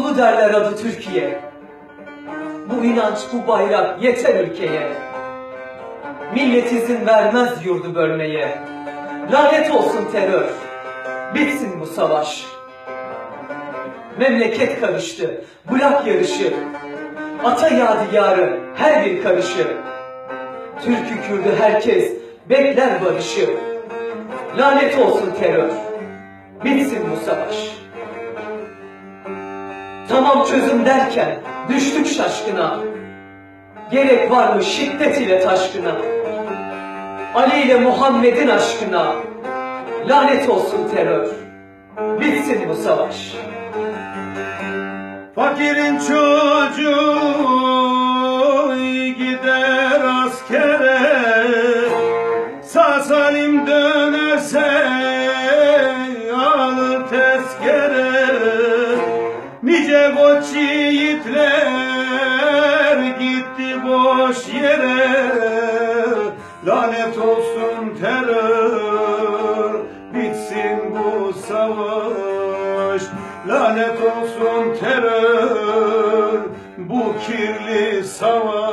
Anadolu derler adı Türkiye. Bu inanç, bu bayrak yeter ülkeye. Millet izin vermez yurdu bölmeye. Lanet olsun terör. Bitsin bu savaş. Memleket karıştı, blok yarışı. Ata yadigarı her bir karışı. Türk'ü Kürt'ü herkes bekler barışı. Lanet olsun terör. Bitsin bu savaş. Tamam çözüm derken düştük şaşkına. Gerek var mı şiddet ile taşkına? Ali ile Muhammed'in aşkına. Lanet olsun terör. Bitsin bu savaş. Fakirin çocuğu gider askere Sağ salim dönerse alır tezkere Nice koç yiğitler gitti boş yere Lanet olsun terör bitsin bu savaş Lanet olsun terör bu kirli savaş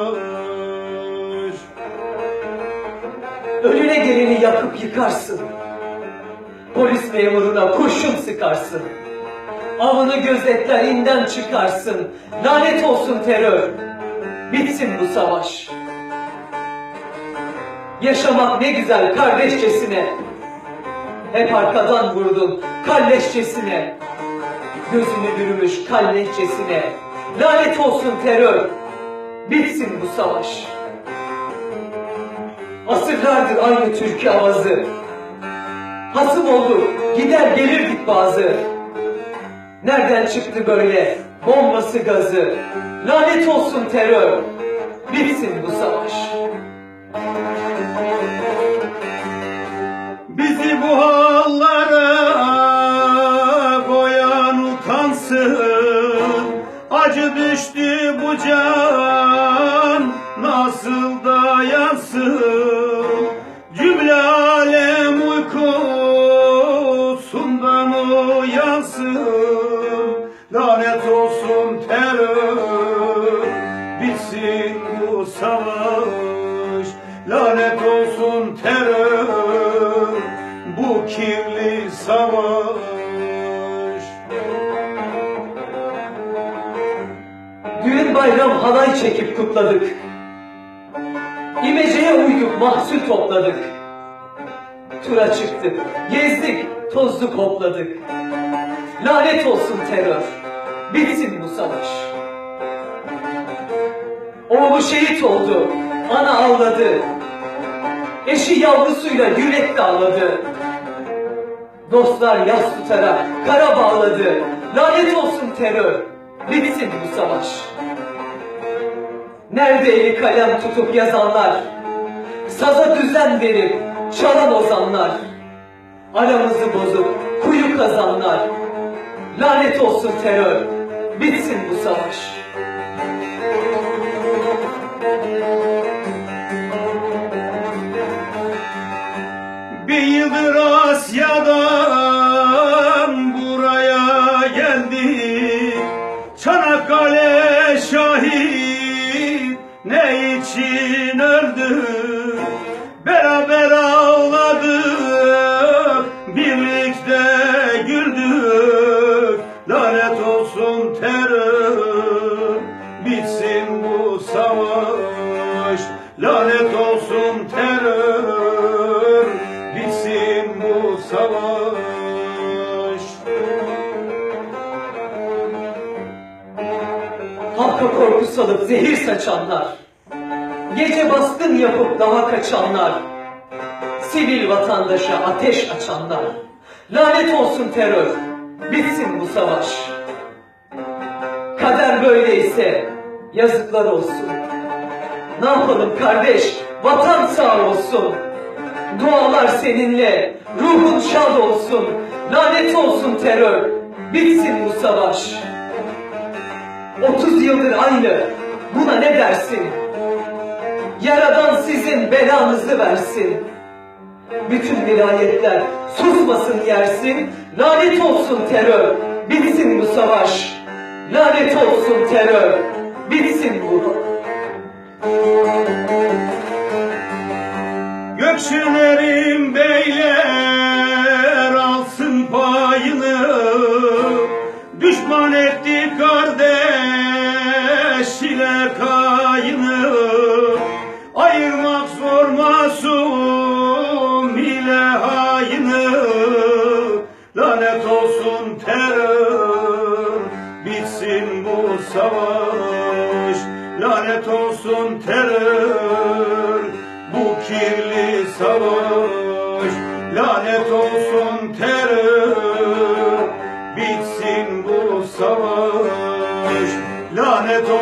Önüne geleni yakıp yıkarsın. Polis memuruna kurşun sıkarsın. Avını gözetlerinden çıkarsın. Lanet olsun terör. Bitsin bu savaş. Yaşamak ne güzel kardeşçesine. Hep arkadan vurdun kalleşçesine. Gözünü bürümüş kalleşçesine. Lanet olsun terör. Bitsin bu savaş. Asırlardır aynı türkü avazı. Hasım olur, gider gelirdik bazı. Nereden çıktı böyle bombası gazı? Lanet olsun terör. Bitsin bu savaş. Bizi bu hallara koyan utansın Acı düştü bu can nasıl dayansın bitsin bu savaş Lanet olsun terör bu kirli savaş Düğün bayram halay çekip kutladık. İmeceye uyduk, mahsul topladık. Tura çıktık, gezdik, tozduk, hopladık. Lanet olsun terör, bitsin bu savaş. Oğlu şehit oldu, ana ağladı. Eşi yavrusuyla yürek dağladı. Dostlar yas tutarak kara bağladı. Lanet olsun terör, bitsin bu savaş. Nerede eli kalem tutup yazanlar? Saza düzen verip çalan ozanlar. Aramızı bozup kuyu kazanlar. Lanet olsun terör, bitsin bu savaş. Ne için öldü? Beraber ağladık birlikte güldük. Lanet olsun terör bitsin bu savaş. Lanet olsun terör bitsin bu savaş Halka korku salıp zehir saçanlar. Gece baskın yapıp daha kaçanlar. Sivil vatandaşa ateş açanlar. Lanet olsun terör, bitsin bu savaş. Kader böyleyse yazıklar olsun. Ne yapalım kardeş, vatan sağ olsun. Dualar seninle, ruhun şad olsun. Lanet olsun terör, bitsin bu savaş. 30 yıldır aynı. Buna ne dersin? Yaradan sizin belanızı versin. Bütün vilayetler susmasın yersin. Lanet olsun terör. Bitsin bu savaş. Lanet olsun terör. Bitsin bu. Gökçelerim beyler olsun terör. Bu kirli savaş Lanet olsun terör. Bitsin bu savaş Lanet olsun